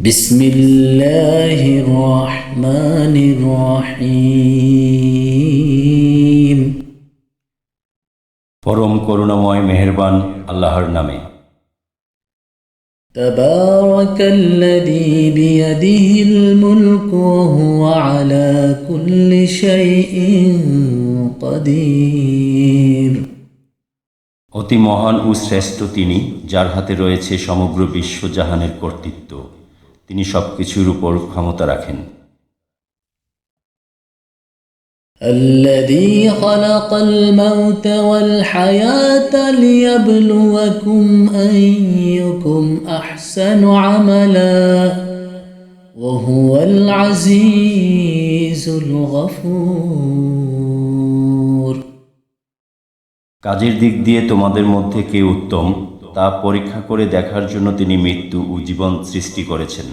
بسم الله الرحمن الرحيم পরম করুণাময় মেহেরবান আল্লাহর নামে تبارك الذي بيده الملك وهو على كل شيء قدير অতি মহান ও শ্রেষ্ঠ তিনি যার হাতে রয়েছে সমগ্র বিশ্বজাহানের কর্তৃত্ব তিনি সব কিছুর উপর ক্ষমতা রাখেন الذي خلق الموت والحياة ليبلوكم أيكم أحسن عملا وهو العزيز الغفور কাজের দিক দিয়ে তোমাদের মধ্যে কে উত্তম তা পরীক্ষা করে দেখার জন্য তিনি মৃত্যু ও জীবন সৃষ্টি করেছেন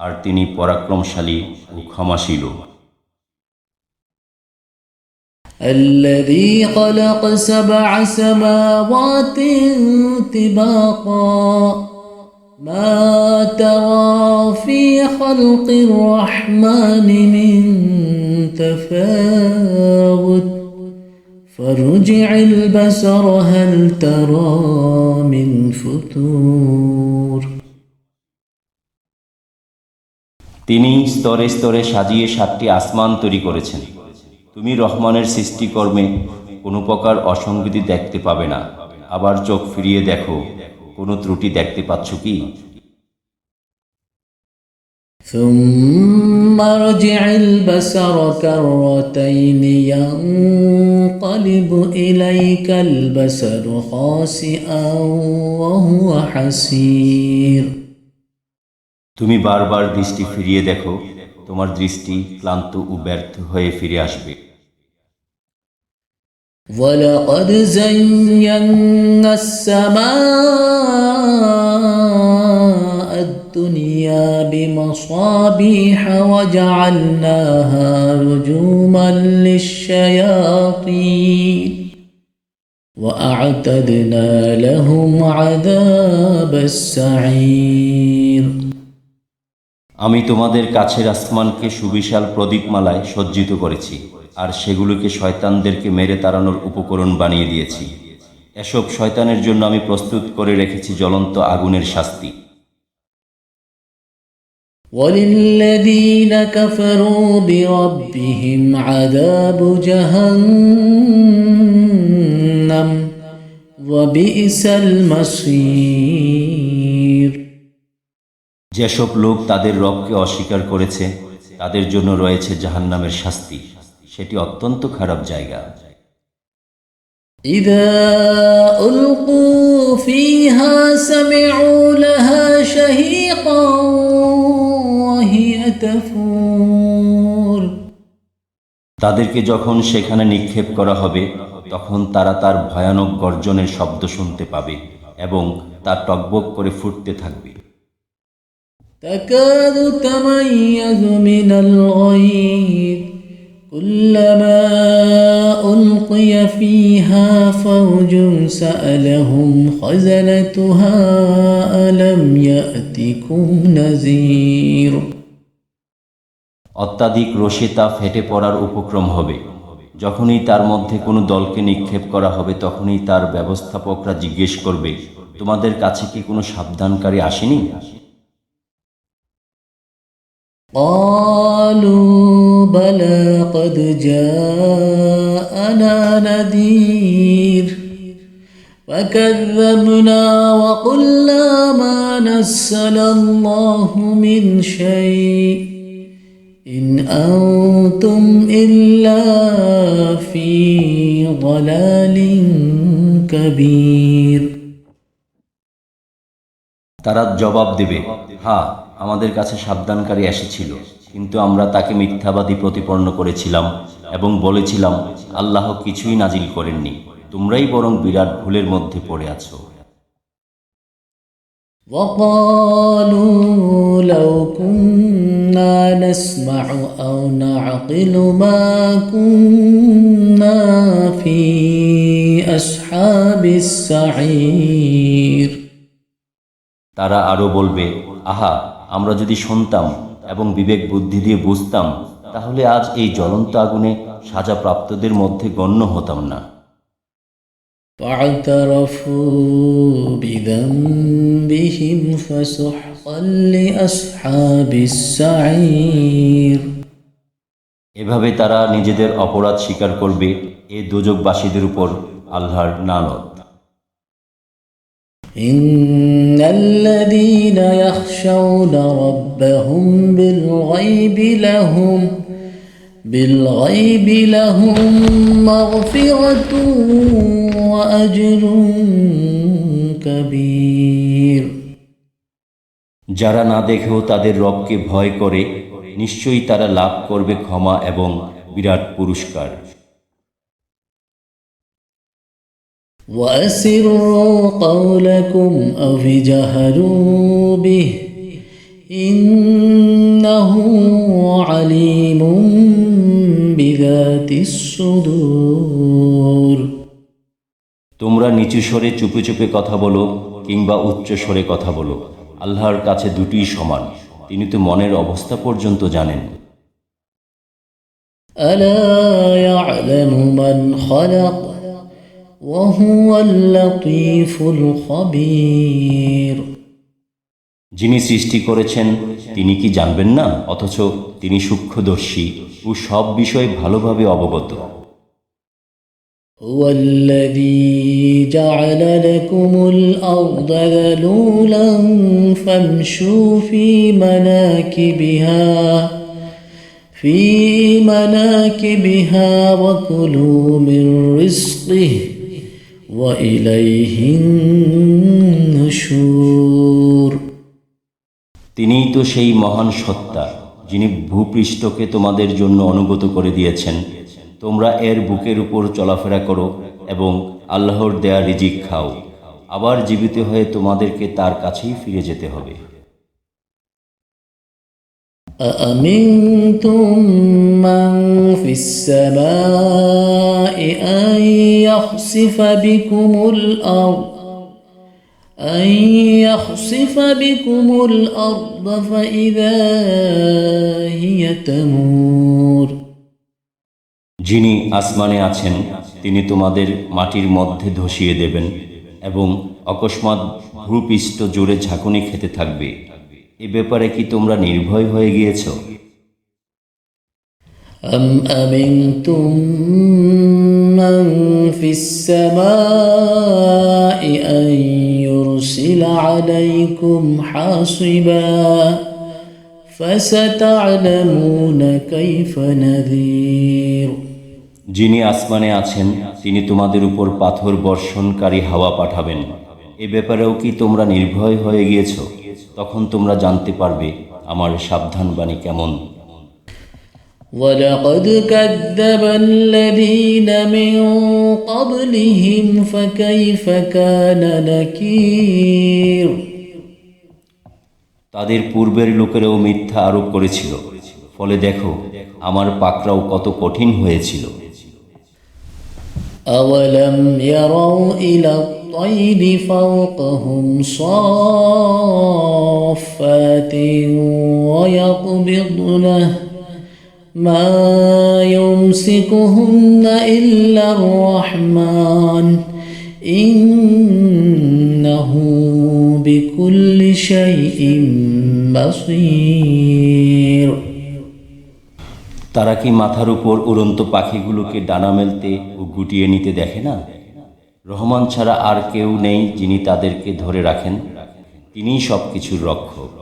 আর তিনি পরাক্রমশালী ও ক্ষমাশীল الذي خلق سبع سماوات طباقا ما ترى في خلق الرحمن من تفاوت فارجع البصر هل ترى من فتور তিনি স্তরে স্তরে সাজিয়ে সাতটি আসমান তৈরি করেছেন তুমি রহমানের সৃষ্টিকর্মে কোনো প্রকার অসঙ্গতি দেখতে পাবে না আবার চোখ ফিরিয়ে দেখো কোনো ত্রুটি দেখতে পাচ্ছ কি ثم ارجع البصر كرتين ينقلب إليك البصر خاسئا وهو حسير তুমি বারবার দৃষ্টি ফিরিয়ে দেখো তোমার দৃষ্টি ক্লান্ত ও ব্যর্থ হয়ে ফিরে আসবে ولقد زينا السماء الدنيا بمصابيح وجعلناها رجوما للشياطين وأعتدنا لهم عذاب السعير আমি তোমাদের কাছের আসমানকে সুবিশাল প্রদীপমালায় সজ্জিত করেছি আর সেগুলোকে শয়তানদেরকে মেরে তাড়ানোর উপকরণ বানিয়ে দিয়েছি এসব শয়তানের জন্য আমি প্রস্তুত করে রেখেছি জ্বলন্ত আগুনের শাস্তি وللذين كفروا بربهم عذاب جهنم وبئس المصير যেসব লোক তাদের রবকে অস্বীকার করেছে তাদের জন্য রয়েছে জাহান্নামের শাস্তি সেটি অত্যন্ত খারাপ জায়গা إذا ألقوا فيها سمعوا لها شهيقا وهي تفور তাদেরকে যখন সেখানে নিক্ষেপ করা হবে তখন তারা তার ভয়ানক গর্জনের শব্দ শুনতে পাবে এবং তা টকবক করে ফুটতে থাকবে تكاد تميز من الغيظ كلما ألقي فيها فوج سألهم خزنتها ألم يأتكم نذير অত্যাধিক রোষে তা ফেটে পড়ার উপক্রম হবে যখনই তার মধ্যে কোনো দলকে নিক্ষেপ করা হবে তখনই তার ব্যবস্থাপকরা জিজ্ঞেস করবে তোমাদের কাছে কি কোনো সাবধানকারী আসেনি قالوا بلى قد جاءنا نذير فكذبنا وقلنا ما نزل الله من شيء إن أنتم إلا في ضلال كبير তারা জবাব দেবে হ্যাঁ আমাদের কাছে সাবধানকারী এসেছিল কিন্তু আমরা তাকে মিথ্যাবাদী প্রতিপন্ন করেছিলাম এবং বলেছিলাম আল্লাহ কিছুই নাজিল করেননি তোমরাই বরং বিরাট ভুলের মধ্যে পড়ে আছো وقالوا لو كنا نسمع أو نعقل ما كنا في أصحاب السعير তারা আরো বলবে আহা আমরা যদি শুনতাম এবং বিবেক বুদ্ধি দিয়ে বুঝতাম তাহলে আজ এই জ্বলন্ত আগুনে সাজাপ্রাপ্তদের মধ্যে গণ্য হতাম না। এভাবে তারা নিজেদের অপরাধ স্বীকার করবে এ দুজকবাসীদের উপর আল্লাহর নানত إن الذين يخشون ربهم بالغيب لهم بالغيب لهم مغفرة وأجر كبير যারা না দেখেও তাদের রবকে ভয় করে নিশ্চয়ই তারা লাভ করবে ক্ষমা এবং বিরাট পুরস্কার وأسروا قولكم أو اجهروا به إنه عليم بذات الصدور তোমরা নিচু স্বরে চুপে চুপে কথা বলো কিংবা উচ্চ স্বরে কথা বলো আল্লাহর কাছে দুটিই সমান তিনি তো মনের অবস্থা পর্যন্ত জানেন ألا يعلم من خلق وهو اللطيف الخبير যিনি সৃষ্টি করেছেন তিনি কি জানবেন না অথচ তিনি সূক্ষ্মদর্শী ও সব বিষয়ে ভালোভাবে অবগত هو الذي جعل لكم الأرض ذلولا فامشوا في مناكبها في مناكبها وكلوا من رزقه وإليه النشور তিনিই তো সেই মহান সত্তা, যিনি ভূপৃষ্ঠকে তোমাদের জন্য অনুগত করে দিয়েছেন। তোমরা এর বুকের উপর চলাফেরা করো এবং আল্লাহর দেয়া রিজিক খাও। আবার জীবিত হয়ে তোমাদেরকে তার কাছেই ফিরে যেতে হবে। أأمنتم من في السماء أن يخسف بكم الأرض أن يخسف بكم الأرض فإذا هي تمور যিনি আসমানে আছেন তিনি তোমাদের মাটির মধ্যে ধসিয়ে দেবেন এবং অকস্মাৎ ভূপৃষ্ঠ জুড়ে ঝাঁকুনি খেতে থাকবে এ ব্যাপারে কি তোমরা নির্ভয় হয়ে গিয়েছ أم أمنتم من في السماء أن يرسل عليكم حاصبا فستعلمون كيف نذير যিনি আসমানে আছেন তিনি তোমাদের উপর পাথর বর্ষণকারী হাওয়া পাঠাবেন এ ব্যাপারেও কি তোমরা নির্ভয় হয়ে গিয়েছ তখন তোমরা জানতে পারবে আমার সাবধানবাণী কেমন ولقد كذب الذين من قبلهم فكيف كان نكير তাদের পূর্বের লোকেরাও মিথ্যা আরোপ করেছিল ফলে দেখো আমার পাকড়াও কত কঠিন হয়েছিল أولم يروا إلى الطير فوقهم صافات ويقبضن ما يمسكهن إلا الرحمن إنه بكل شيء بصير তারা কি মাথার উপর উড়ন্ত পাখিগুলোকে ডানা মেলতে ও গুটিয়ে নিতে দেখে না রহমান ছাড়া আর কেউ নেই যিনি তাদেরকে ধরে রাখেন তিনিই সব কিছুর রক্ষক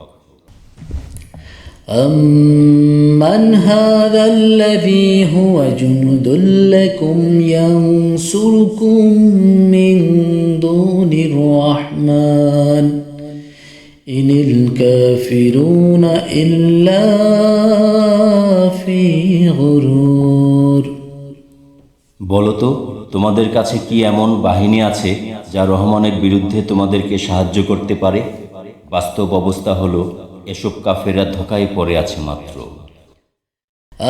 أمن هذا الذي هو جند لكم ينصركم من دون الرحمن إن الكافرون إلا في غرور বলতো তোমাদের কাছে কি এমন বাহিনী আছে যা রহমানের বিরুদ্ধে তোমাদেরকে সাহায্য করতে পারে বাস্তব অবস্থা হলো এসব কাফেরা ধোকায় পড়ে আছে মাত্র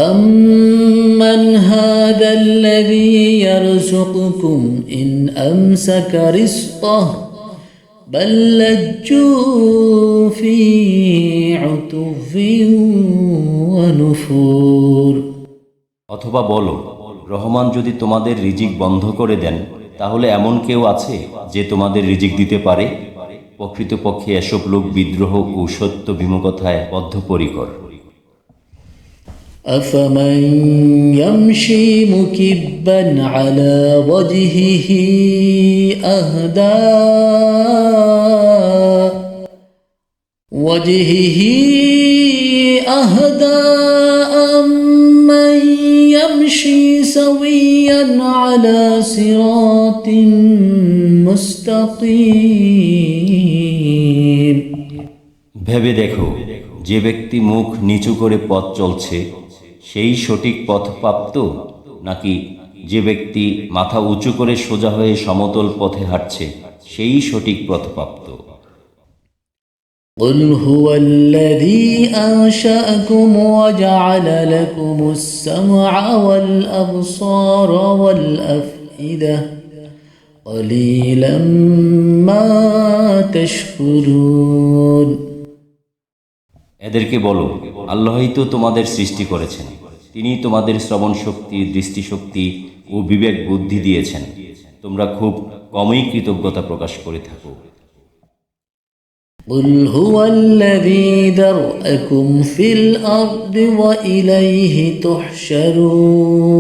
أمن هذا الذي يرزقكم إن أمسك رزقه بل لجوا في عتف ونفور অথবা বলো রহমান যদি তোমাদের রিজিক বন্ধ করে দেন তাহলে এমন কেউ আছে যে তোমাদের রিজিক দিতে পারে প্রকৃতপক্ষে এসব লোক বিদ্রোহ ও সত্য বিমুখতায় বদ্ধপরিকর أفمن يمشي مكبا على وجهه أهدى وجهه أهدى أمن يمشي سويا على صراط مستقيم ভেবে দেখো যে ব্যক্তি মুখ নিচু করে পথ চলছে সেই সঠিক পথপ্রাপ্ত নাকি যে ব্যক্তি মাথা উঁচু করে সোজা হয়ে সমতল পথে হাঁটছে সেই সঠিক পথপ্রাপ্ত قل هو الذي أنشأكم وجعل لكم السمع والأبصار والأفئدة قليلا ما تشكرون এদেরকে বলো আল্লাহই তো তোমাদের সৃষ্টি করেছেন তিনি তোমাদের শ্রবণ শক্তি দৃষ্টিশক্তি ও বিবেক বুদ্ধি দিয়েছেন তোমরা খুব কমই কৃতজ্ঞতা প্রকাশ করে থাকো قل هو الذي ذرأكم في الأرض وإليه تحشرون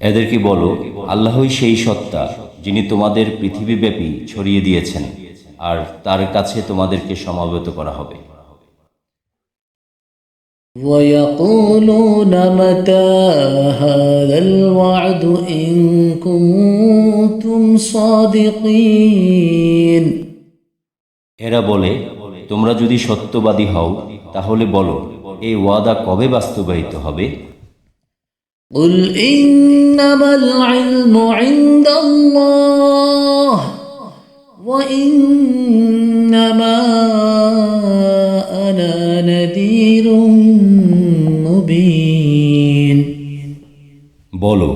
এদেরকে বলো আল্লাহই সেই সত্তা যিনি তোমাদের পৃথিবীব্যাপী ছড়িয়ে দিয়েছেন আর তার কাছে তোমাদেরকে সমাবেত করা হবে ويقولون متى هذا الوعد إن كنتم صادقين এরা বলে তোমরা যদি সত্যবাদী হও তাহলে বলো এই ওয়াদা কবে বাস্তবায়িত হবে قل إنما العلم عند الله وإنما أنا نذير مبين বলো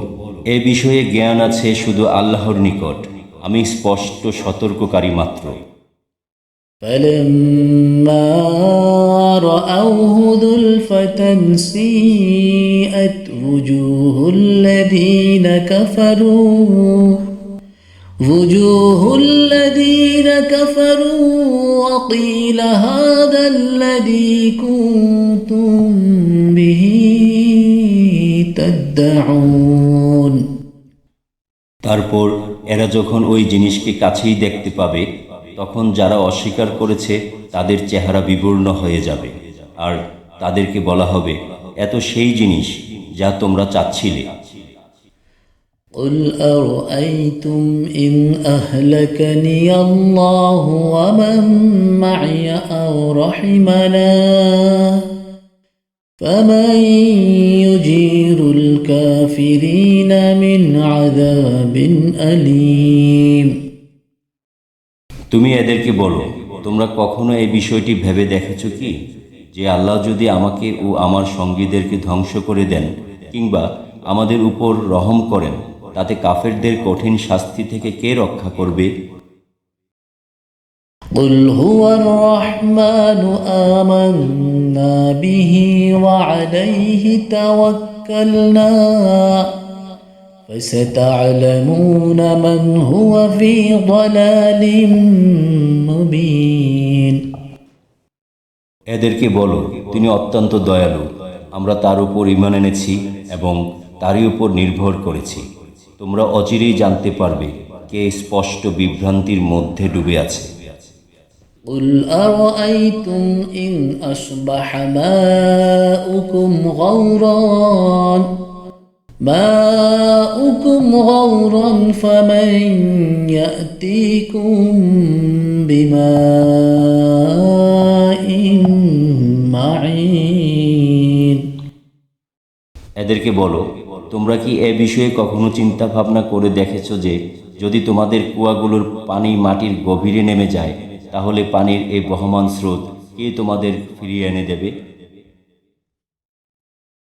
এ বিষয়ে জ্ঞান আছে শুধু আল্লাহর নিকট আমি স্পষ্ট সতর্ককারী মাত্র فلما رأوه زلفة سيئت وجوه الذين كفروا وجوه الذين كفروا وقيل هذا الذي كنتم به تدعون তারপর এরা যখন ওই জিনিসকে কাছেই দেখতে পাবে তখন যারা অস্বীকার করেছে তাদের চেহারা বিবর্ণ হয়ে যাবে আর তাদেরকে বলা হবে এত সেই জিনিস যা তোমরা চাচ্ছিলে قل أرأيتم إن أهلكني الله ومن معي أو رحمنا فمن يجير الكافرين من عذاب أليم তুমি এদেরকে বলো তোমরা কখনো এই বিষয়টি ভেবে দেখেছো কি যে আল্লাহ যদি আমাকে ও আমার সঙ্গীদেরকে ধ্বংস করে দেন কিংবা আমাদের উপর রহম করেন তাতে কাফেরদের কঠিন শাস্তি থেকে কে রক্ষা করবে قل هو الرحمن آمنا به وعليه توكلنا فستعلمون من هو في ضلال مبين এদেরকে বলো তিনি অত্যন্ত দয়ালু আমরা তার উপর ইমান এনেছি এবং তারই উপর নির্ভর করেছি তোমরা অচিরেই জানতে পারবে কে স্পষ্ট বিভ্রান্তির মধ্যে ডুবে আছে قل أرأيتم إن أصبح ماؤكم غورا ماؤكم غورا فمن يأتيكم بماء معين এদেরকে বলো তোমরা কি এ বিষয়ে কখনো চিন্তা ভাবনা করে দেখেছো যে যদি তোমাদের কুয়াগুলোর পানি মাটির গভীরে নেমে যায় তাহলে পানির এই বহমান স্রোত কে তোমাদের ফিরিয়ে এনে দেবে